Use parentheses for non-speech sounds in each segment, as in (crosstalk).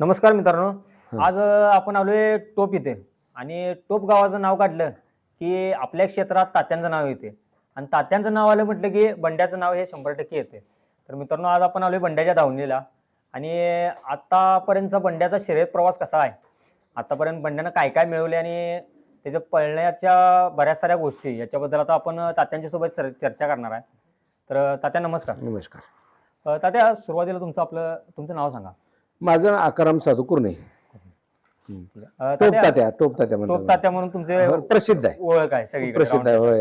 नमस्कार मित्रांनो. आज आपण आलोय टोप इथे. आणि टोप गावाचं नाव काढलं की आपल्या क्षेत्रात तात्यांचं नाव येते. आणि तात्यांचं नाव आलं म्हटलं की बंड्याचं नाव हे शंभर टक्के येते. तर मित्रांनो आज आपण आलोय बंड्याच्या धावणीला आणि आतापर्यंतचा बंड्याचा शर्यत प्रवास कसा आहे? आतापर्यंत बंड्यानं काय काय मिळवले आणि त्याच्या पळण्याच्या बऱ्याच साऱ्या गोष्टी याच्याबद्दल आता आपण तात्यांच्या सोबत चर- चर्चा करणार आहे. तर तात्या नमस्कार. नमस्कार. तात्या सुरुवातीला तुमचं आपलं तुमचं नाव सांगा. माझं आकाराम साधू कुर्णे अ, टोप तात्या तात्या टोप तात्या टोप म्हणतात तात्या म्हणून तुमचे हो, प्रसिद्ध आहे. ओळख आहे सगळीकडे प्रसिद्ध आहे होय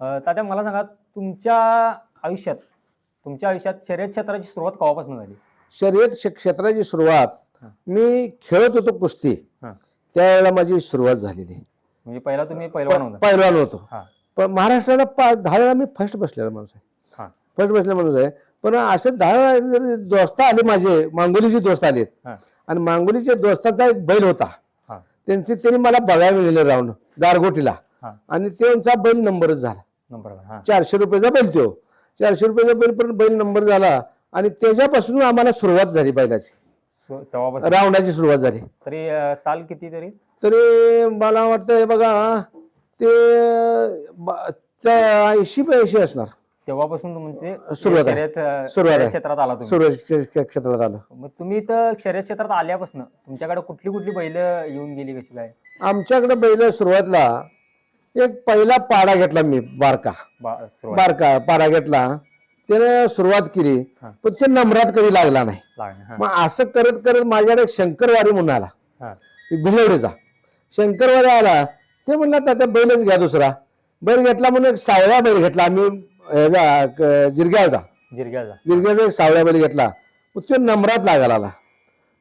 अं, तात्या मला सांगा तुमच्या आयुष्यात तुमच्या आयुष्यात शर्यत क्षेत्राची सुरुवात केव्हापासून झाली? शर्यत श- क्षेत्राची सुरुवात हा. मी खेळत होतो कुस्ती. हा. त्यावेळेला माझी सुरुवात झालेली. म्हणजे पहिला तुम्ही पैलवान होता. पहिलवान होतो. हा. पण महाराष्ट्राला दहा वेळा मी फर्स्ट बसलेला माणूस आहे. फर्स्ट बसलेला माणूस आहे. पण असं दहा दोस्त आले माझे मांगोलीचे दोस्त आलेत. हा. आणि मांगोलीच्या दोस्ताचा एक बैल होता. त्यांचे त्यांनी मला बघायला मिळेलं राऊंड गारगोटीला. आणि त्यांचा बैल नंबरच झाला. नंबर चारशे रुपयाचा बैल तो. चारशे रुपयाचा बैल पण बैल नंबर झाला. आणि त्याच्यापासून आम्हाला सुरुवात झाली बैलाची. राऊंडाची सुरुवात झाली. तरी साल किती तरी? तरी मला वाटतं बघा ते ऐंशी ऐंशी असणार. तेव्हापासून तुमचे सुरुवात आहे. शर्यत अं, सुरुवात शर्यत. क्षेत्रात आला तुम्ही. क्षेत्रात आलं. मग तुम्ही तर शर्यत क्षेत्रात आल्यापासून तुमच्याकडे कुठली कुठली बैल येऊन गेली कशी काय? आमच्याकडे बैल सुरुवातला एक पहिला पाडा घेतला मी बारका. बा- सुरुवात. बारका पाडा घेतला. त्याने सुरुवात केली हा. पण ते नंबरात कधी लागला नाही. लागणे हा. मग असं करत करत माझ्याकडे एक शंकरवारी म्हणून आला. हा. भिलवडीचा. शंकरवारी आला ते म्हणला त्या बैलच घ्या दुसरा. बैल घेतला म्हणून एक सावळा बैल घेतला. आम्ही ह्याचा क- जिरग्याचा जिरग्याचा जिरग्याचा एक सावळा बैल घेतला. मग तो नंबरात लागायला आला.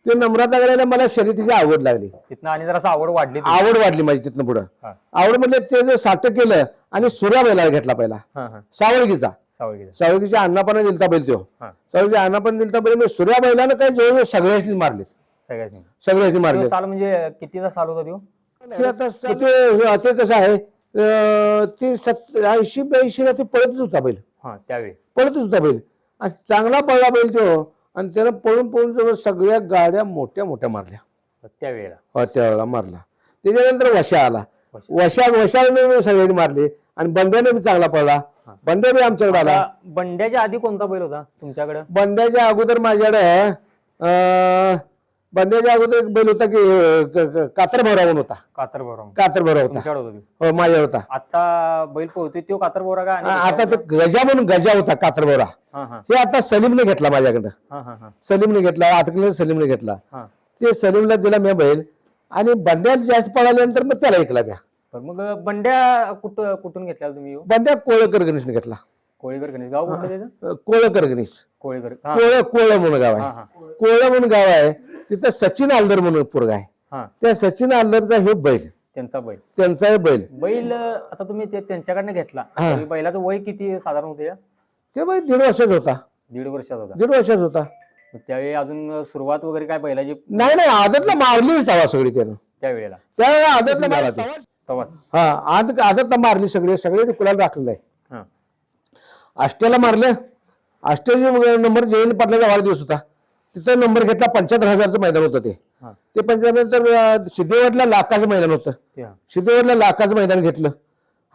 तो नंबरात लागायला मला शर्यतीची आवड लागली. तिथनं आणि जरा आवड वाढली. आवड वाढली माझी तिथनं पुढं. हा. आवड म्हणजे ते जे साठ केलं आणि सुऱ्या बैलाला घेतला पहिला. हा हा. सावळगीचा. सावळगीचा. सावळगीच्या अण्णापणा दिलता बैल तो. हा. सावळगीच्या अण्णापणा दिलता बैल मी सुऱ्या बैलानं काय जवळजवळ सगळ्याच मारले सगळ्यांनी सगळ्याच मारले तो साल म्हणजे कितीचा साल होता तो? ते आता ते ते कसं आहे? अं, ते सत ऐंशी ब्याऐंशीला ते पळतच होता बैल. हा त्यावेळी. पळतच होता बैल. आणि चांगला पळला बैल तो. आणि त्यानं पळून पळून जवळ सगळ्या गाड्या मोठ्या मोठ्या मारल्या. त्यावेळेला. हो, त्यावेळेला मारला. त्याच्यानंतर वशा आला. वशा. वशा वशाने सगळ्यांनी मारले. आणि बंड्याने बी चांगला पळला. हा. बंड्या बी आमच्याकडे आला. आता बंड्याच्या आधी कोणता बैल होता तुमच्याकडे? बंड्याच्या अगोदर माझ्याकडे अं, बंड्याच्या अगोदर एक बैल होता की अं, क- क- कातर भरा म्हणून होता. कातर बोरा कातर भरा होता. तुमच्याकडे होता तो. हो माझ्यावर होता. आता बैल पोहतोय तो कातर बोरा का आणि आ- आता ते गजा म्हणून गजा होता कातर भरा. हा हा. हे आता सलीमने घेतला माझ्याकडं. हा हा हा. सलीमने घेतला आटकले सलीमने घेतला. हा. ते सलीमला दिला मी बैल आणि बंड्यात जास्त पळाल्यानंतर मग त्याला ऐकला म्या तर मग बंड्या कुठं कुठून घेतला तुम्ही ह्यो? बंड्या कोळकर गणेशने घेतला. कोळीकर गणेश. गाव कुठलं त्याचं? अं, कोळकर गणेश. कोळीकर. हा. कोळ कोळ म्हणून गाव हा आहे हा. कोळ म्हणून गाव आहे. तिथं सचिन आलदर म्हणून पोरगा आहे. हा. त्या सचिन आलदरचा हे बैल. त्यांचा बैल. त्यांचा हे बैल. बैल आता तुम्ही ते त्यांच्याकडनं घेतला. हा. तरी बैलाचं वय किती साधारण होते ते बैल दीड वर्षाचा होता. दीड वर्षाचा होता. दीड वर्षाचा होता. मग त्यावेळी अजून सुरुवात वगैरे काय बैलाची? नाही नाही आदतला मारलीच तवा सगळी त्यानं. त्यावेळेला. त्यावेळेला आदतला मारला. तेव्हा हा आद आदतला मारली सगळे. सगळे कुलाला राखलेलं आहे हा. आष्ट्याला मारलं. आष्ट्याचे नंबर जयंत पाटलाचा वाढदिवस होता. तिथं नंबर घेतला पंच्याहत्तर हजारचं मैदान होतं ते. हा. ते पंच्याहत्तर सिद्धेवाडला लाखाचं मैदान होतं. हा सिद्धेवाडला लाखाचं मैदान घेतलं.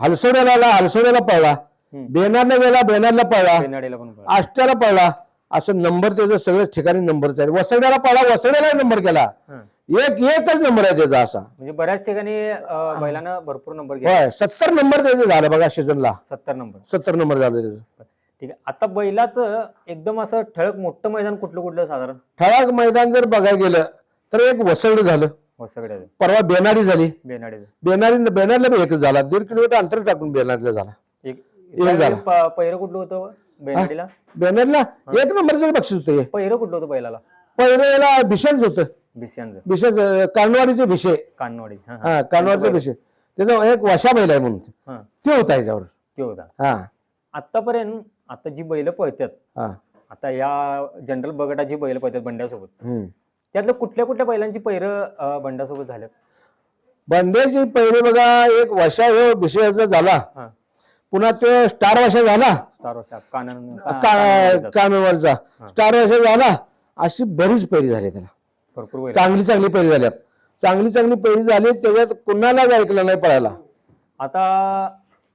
हलसोड्याला आला हलसोड्याला पळला. हम्म. बेनारला गेला बेनारला पळला. पेनाडीला पण पळा. आष्ट्याला पळला. असं नंबर त्याचं सगळ्याच ठिकाणी नंबरच आहे. वसड्याला पळला वसड्याला नंबर केला. हा. एक एकच नंबर आहे त्याचा असा. म्हणजे बऱ्याच ठिकाणी अं, बैलानं भरपूर नंबर घेतला. होय सत्तर नंबर त्याचं झालं बघा सीझनला सत्तर नंबर. सत्तर नंबर झालं त्याचं. ठीक आहे. आता बैलाचं एकदम असं ठळक मोठं मैदान कुठलं कुठलं साधारण? ठळक मैदान जर बघायला गेलं तर एक वसड झालं. हो सगळ्या परवा बेनारी झाली. बेनाडीचं बेनारी बेनारला बी एकच झाला. दीड किलोमीटर अंतर टाकून बेनारीला झाला. एक एक झाला. प- पहिरं कुठलं होतं बेनाडीला? बेनारला एक नंबरचं बक्षीस होतं हे. पहिरं कुठलं होतं बैलाला? पहिलं याला भिषणच होतं. बिस्यांचं भिषण कानवाडीचे भिषे कानवाडी हा हा. हा कानवाडीचे भिषे त्याचा एक वशा बैल आहे म्हणून. हा. ते होता याच्यावर. ते होता. हा. आतापर्यंत आता जी बैल पळतात आता या जनरल बगटाची बैल पळतात बंड्यासोबत. त्यातल्या कुठल्या कुठल्या बैलांची पैरं बंड्यासोबत झाल्यात? बंड्याची पहिले बघा एक वशा हे भिषेचा झाला. पुन्हा तो स्टार वशा झाला. स्टार स्टार वशा झाला. अशी बरीच पैरी झाली त्याला. भरपूर चांगली चांगली पैरी झाल्यात. चांगली चांगली पैरी झाली त्याच्यात कुणालाच ऐकलं नाही पळायला. आता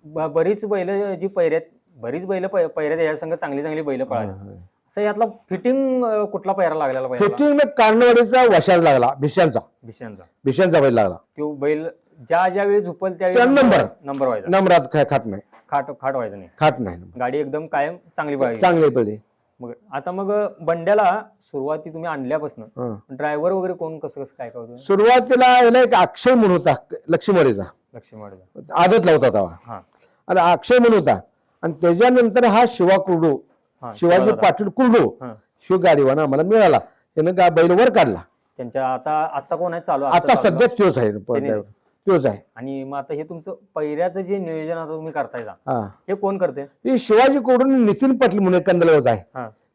बरीच बैल जी पैऱ्यात बरीच बैल पै- पैऱ्यात या संघ चांगली चांगली बैल पळाली. असं यातला फिटिंग कुठला पैरा लागलेला बैल फिटिंग कारणवाडीचा वशाला लागला भिशांचा भिशांचा भिशांचा बैल लागला. तो बैल ज्या ज्या वेळी झुपल त्या त्यावेळी नंबर. नंबर. व्हायचा. नम्रात काय खात नाही. खाट खाट व्हायचं नाही. खात नाही गाडी एकदम कायम चांगली पाहिजे चांगली पडली मग आता मग बंड्याला सुरुवाती तुम्ही आणल्यापासून. ड्रायव्हर वगैरे कोण कसं कसं काय होतं? सुरुवातीला याला एक अक्षय म्हणून होता लक्ष्मीवाडीचा लक्ष्मीवाडीचा आदत लावता तेव्हा. हा. आणि अक्षय म्हणून होता. आणि त्याच्यानंतर हा शिवा कुर्डू शिवाजी. पाटील कुर्डू शिव गाडीवाना आम्हाला मिळाला. त्यानं गा बैल वर काढला. त्यांच्या आता आता कोण आहे? चालू आता सध्या तोच आहे. तोच आहे. आणि मग आता हे तुमचं पैऱ्याचं जे नियोजन आता तुम्ही करतायचा हा. हे कोण करते ही शिवाजी कोडून नितीन पाटील म्हणून एक कंदलगावचा आहे.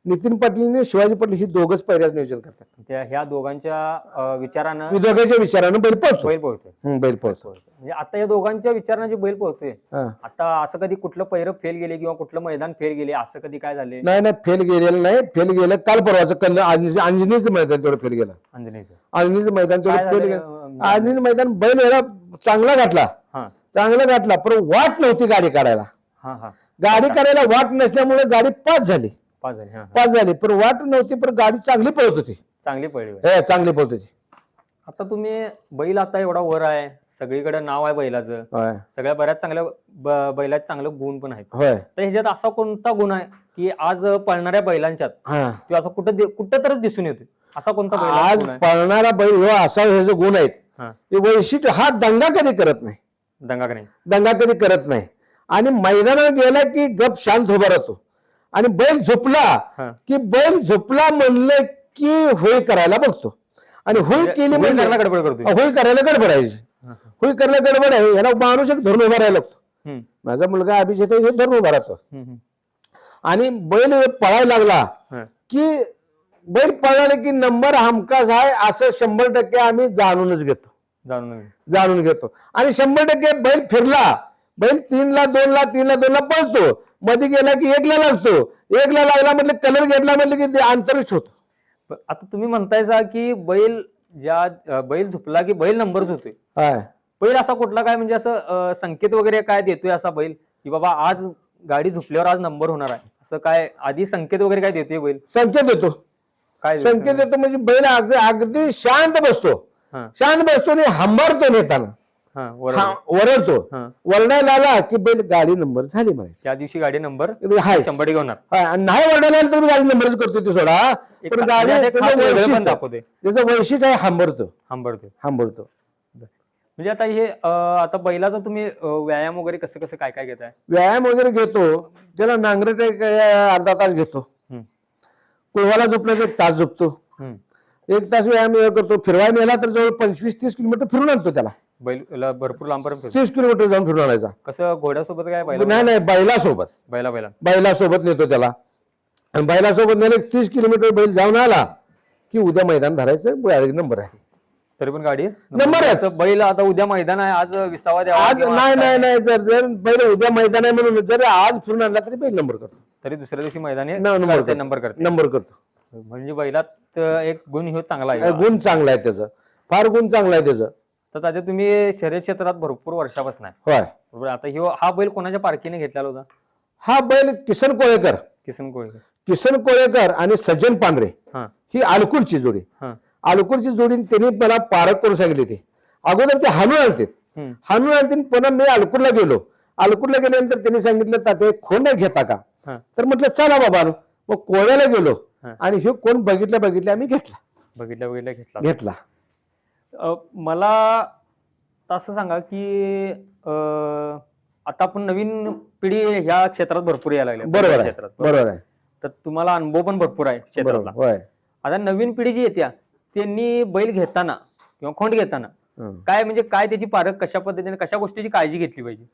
नितीन पाटील शिवाजी पाटील ही दोघच पहिल्याच नियोजन करतात. त्या ह्या दोघांच्या अं, विचारानं दोघांच्या विचारानं बैल पळतो बैल पोहतोय बैल पळतो म्हणजे आता या दोघांच्या विचारानं जे बैल पोहतोय हा. आता असं कधी कुठलं पैरं फेल गेले किंवा कुठलं मैदान फेल गेले असं कधी काय झाले नाही नाही फेल गेलेलं नाही. फेल गेलं काल परवाचं कल अंजनीचं मैदान तेवढं फेल गेलं. अंजनीचं. अंजनीचं मैदान काय तेवढं फेल झालं गेलं. अंजनी मैदान बैल याला चांगला घातला हा. चांगला घातला पण वाट नव्हती गाडी काढायला. हा हा. गाडी काढायला वाट नसल्यामुळे गाडी पाच झाली. पाच झाले हा पाच झाली पण वाट नव्हती पण गाडी चांगली पळत होती. चांगली पडली हे चांगली पळत होती. आता तुम्ही बैल आता एवढा वर आहे सगळीकडे नाव आहे बैलाचं. होय. सगळ्या बऱ्याच चांगल्या ब- बैलात चांगलं गुण पण आहेत. होय. तर ह्याच्यात असा कोणता गुण आहे की आज पळणाऱ्या बैलांच्यात हा. किंवा असं कुठं दि- कुठं तरच दिसून येतो असा कोणता बैल आज गुण आहे? पळणारा बैल ह्यो असा हे जे गुण आहेत. हा. हे वैशिष्ट्य हा दंगा कधी करत नाही. दंगा का नाही दंगा कधी करत नाही. आणि मैदानात गेला की गप शांत उभा राहतो. आणि बैल झोपला की बैल झोपला म्हणलं की होय करायला बघतो. आणि होय केली म्हणजे करायला गडबड करतोय. होय करायला गडबडायची हा, होय करायला गडबड आहे. याला माणूस एक धरून उभा राहायला लागतो. माझा मुलगा अभिजित आहे, हे धरून उभा राहतो. आणि बैल पळायला लागला की बैल पळाला की नंबर हमखास आहे असं शंभर टक्के आम्ही जाणूनच घेतो. जाणून घेतो. आणि शंभर टक्के बैल फिरला. बैल तीनला दोनला तीनला दोनला पळतो. मध्ये गेला की एकला लागतो. एकला लागला म्हटलं कलर घेतला म्हटलं की ते होतो. प- आता तुम्ही म्हणतायचा की बैल ज्या अं, बैल झुपला की बैल नंबरच होतोय. हाय. बैल असा कुठला काय म्हणजे असं अं, संकेत वगैरे काय देतोय असा बैल? की बाबा आज गाडी झुपल्यावर आज नंबर होणार आहे. असं काय आधी संकेत वगैरे काय देतोय बैल? संकेत देतो. काय संकेत देतो म्हणजे बैल अगदी अगदी शांत बसतो. हा. शांत बसतो आणि हंबारतो नेताना. हा हा वरडायला आला की बैल गाडी नंबर झाली म्हणायची. त्या दिवशी गाडी नंबर हाय. शंभर आणि नाही वरडायला आलं तर मी गाडी नंबरच करतो ते सोडा. पण गाडी म्हणजे दाखवते त्याचं वैशिष्ट्य आहे हंबरतो. हंबरते. हंबरतो. म्हणजे आता हे आता बैलाचा तुम्ही व्यायाम वगैरे कसं कसं काय काय घेताय? व्यायाम वगैरे घेतो. त्याला नांगरट एक अर्धा तास घेतो. कुळवाला झोपलं तर एक तास झोपतो. एक तास व्यायाम करतो. फिरवायला नेला तर जवळ पंचवीस तीस किलोमीटर फिरून आणतो त्याला. बैल भरपूर लांबपर्यंत फिरतो. तीस किलोमीटर जाऊन फिरून आणायचा. कसं घोड्यासोबत काय बैल नाही नाही बैलासोबत. बैला बैला. बैलासोबत नेतो त्याला. आणि बैलासोबत नेले तीस किलोमीटर बैल जाऊन आला की उद्या मैदान भरायचं डायरेक्ट नंबर आहे. तरी पण गाडी नंबर आहे. असं बैल आता उद्या मैदान आहे आज विसावा द्यावा आज किंवा नाही आज नाही काय? नाही जर जर बैल उद्या मैदान आहे म्हणून जर आज फिरून आणला तरी बैल नंबर करतो. तरी दुसऱ्या दिवशी मैदान हे न- नंबर करते, करतो. नंबर करते नंबर करतो. म्हणजे बैलात अं, एक गुण ह्यो चांगला आहे. गुण चांगला आहे त्याचं. फार गुण चांगला आहे त्याचं. तर तात्या तुम्ही शर्यत क्षेत्रात भरपूर वर्षापासून आहे. होय. बरोबर? आता ह्यो हा बैल कोणाच्या पारखीने घेतलेला होता? हा बैल किसन कोळेकर. किसन कोळीकर. किसन कोळेकर आणि सज्जन पांढरे. हा. ही आलकूरची जोडी. हा. आलकूरची जोडी त्यांनी मला पारख करून सांगितली होती. अगोदर ते हाणून आणते हम्म, हाणून आणते आणि पुन्हा मी आलकूरला गेलो. आलकूरला गेल्यानंतर त्यांनी सांगितलं ताते खोंड घेता का? हा. तर म्हटलं चला बाबा मग कोळ्याला गेलो हा. आणि हे कोण बघितल्या बघितल्या आम्ही घेतला. बघितल्या बघितल्या घेतला. घेतला. मला असं सांगा की आता आपण नवीन पिढी ह्या क्षेत्रात भरपूर यायला लागली बरोबर आहे क्षेत्रात बरोबर. आहे तर तुम्हाला अनुभव पण भरपूर आहे बरोबर होय आता नवीन पिढी जी येत्या त्यांनी बैल घेताना किंवा खोंड घेताना हं. काय म्हणजे काय त्याची पारख कशा पद्धतीने कशा गोष्टीची काळजी घेतली पाहिजे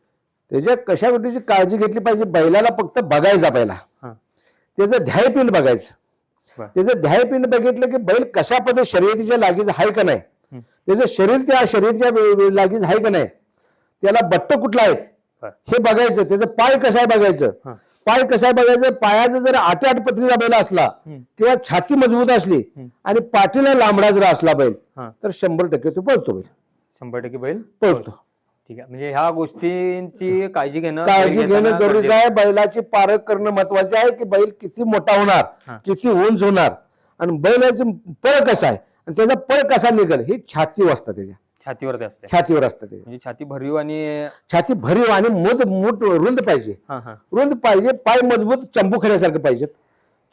त्याच्या कशा गोष्टीची काळजी घेतली पाहिजे बैलाला फक्त बघायचा पहिला हा. त्याचं ध्यायपिंड बघायचं बर. त्याचं ध्यायपिंड बघितलं की बैल कशा पद्धती शर्यतीच्या लागीच आहे का नाही. त्याचं शरीर त्या वे- लागीच आहे का नाही त्याला बट्ट कुठला आहे. हे बघायचं त्याचं पाय कसं आहे बघायचं. पाय कसा आहे बघायचं पायाचा जर आठ आठ पत्रीचा बैल असला. किंवा छाती मजबूत असली. आणि पाठीला लांबडा जर असला बैल. तर शंभर टक्के तो पळतो बैल शंभर टक्के बैल पळतो ठीक आहे म्हणजे ह्या गोष्टींची काळजी घेणं काळजी घेणं जरुरीचं आहे बैलाची पारख करणं महत्त्वाचे आहे की बैल किती मोठा. होणार किती उंच होणार आणि बैलाचं पळ कसा आहे आणि त्याचा पळ कसा निघेल ही छातीवर असतं त्याच्या. छातीवरती असते. छातीवर असतं त्याच्या म्हणजे छाती भरीव आणि छाती भरीव आणि मूठ मूठ रुंद पाहिजे. हा हा. रुंद पाहिजे पाय मजबूत चंबू खड्यासारखे पाहिजेत.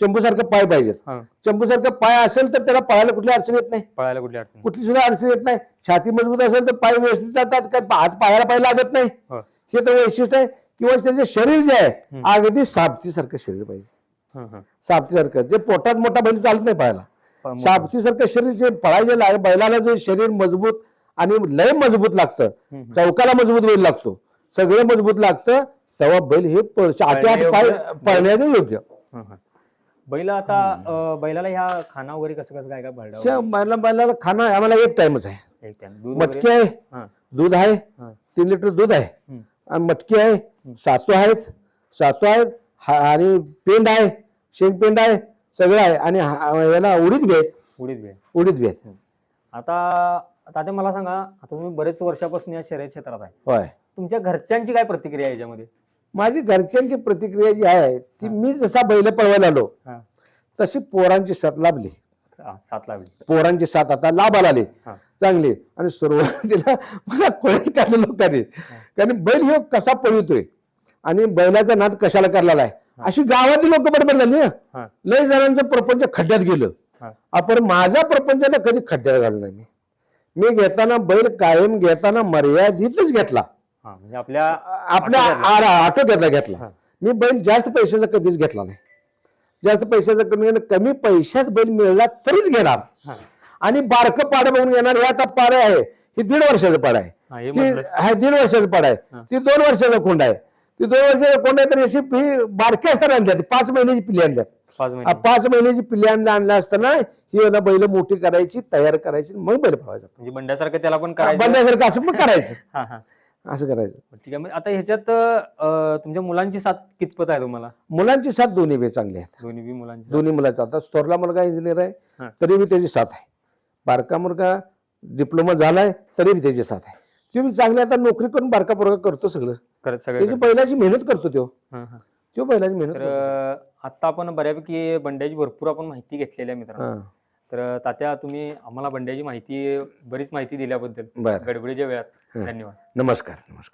चंबू सारखं पाय पाहिजेत. हा. चंबू सारखं पाय असेल तर त्याला पायाला कुठली अडचण येत नाही. पळायला कुठली अडचण नाही. कुठली सुद्धा अडचण येत नाही. छाती मजबूत असेल तर पाय व्यवस्थित जातात काय आज पायाला पाय लागत नाही. हो. हे तर वैशिष्ट्य आहे. किंवा त्याचे शरीर जे आहे हम्म. अगदी साबतीसारखं शरीर पाहिजे. हा, हा. साबतीसारखं. जे पोटात मोठा बैल चालत नाही पायाला. साबतीसारखं शरीर जे पळायचे आहे बैलाला जे शरीर मजबूत आणि लय मजबूत लागतं. चौकाला मजबूत बैल लागतो सगळं मजबूत लागतं तेव्हा बैल हे प- आठ आठ पाय पळण्यायोग्य. पळण्याचं योग्य. बैल आता बैलाला ह्या खाना वगैरे कसं कसं काय काय बैला बैलाला खाणं आम्हाला एक टाइमच आहे मटकी? आहे दूध आहे. तीन लिटर दूध आहे. आणि मटकी आहे सातू आहेत सातू आहेत आणि पेंड आहे शेंगपेंड आहे सगळं आहे आणि हा- याला उडीद आहेत उडीद. उडीद बी आहेत आता तात्या मला सांगा आता तुम्ही बरेच वर्षापासून या शर्यत क्षेत्रात आहे. होय. तुमच्या घरच्यांची काय प्रतिक्रिया आहे याच्यामध्ये? माझी घरच्यांची प्रतिक्रिया जी आहे ती मी जसा बैल पळवायला आलो हा. तशी पोरांची साथ लाभली. सा- सात लागली पोरांची साथ आता लाभाला आली. हा. चांगली. आणि सुरुवातीला मला कोळीत काढलं लोकांनी. कारण बैल ह्यो कसा पळवतोय आणि बैलाचा नाद कशाला करलेला आहे? अशी गावातील लोक बरोबर झाली ना हा. लय जणांचं प्रपंच खड्ड्यात गेलं. आपण माझा प्रपंचाला कधी खड्ड्यात घालला नाही मी. मी घेताना बैल कायम घेताना मर्यादितच घेतला. म्हणजे आपल्या आपल्या. आरा आटोक्यातला घेतला. मी बैल जास्त पैशाचा कधीच घेतला नाही. जास्त पैशाचा कमी कमी पैशात बैल मिळला तरीच घेणार. आणि बारकं पाड बघून घेणार हे आता पाड आहे. ही दीड वर्षाचं पाड आहे. हा, दीड वर्षाचं पाड आहे. ती दोन वर्षाचा खोंड आहे. ती दोन खोंड आहे तर अशी ही बारकी असताना आणल्यात पाच महिन्याची पिल्ली आणल्यात पाच आ, महिने पाच महिन्याची पिल्ली आणल्या आणल्या असताना ही ना बैल मोठी करायची तयार करायची मग बैल पळवायचा. म्हणजे बंड्यासारखं त्याला पण करायचं. बंड्यासारखं असं मग करायचं. (laughs) हा हा. असं करायचं. ठीक आहे. आता ह्याच्यात अं, तुमच्या मुलांची साथ कितपत आहे तुम्हाला? मुलांची साथ दोन्ही बी चांगली आहेत दोन्ही बी मुलांची दोन्ही मुलाचा. आता थोरला मुलगा इंजिनियर आहे. तरी बी त्याची साथ आहे. बारका मुलगा डिप्लोमा झालाय तरी बी त्याची साथ आहे. ती बी चांगली आता नोकरी करून बारका पोरगा करतो सगळं. करत सगळे त्याची बैलाची मेहनत करतो तो. तो बैलाची मेहनत तर आता आपण बऱ्यापैकी बंड्याची भरपूर आपण माहिती घेतलेली आहे मित्रांनो. हा, तर तात्या तुम्ही आम्हाला बंड्याची माहिती बरीच माहिती दिल्याबद्दल. बरं. गडबडीच्या वेळात. हं. धन्यवाद. नमस्कार नमस्कार.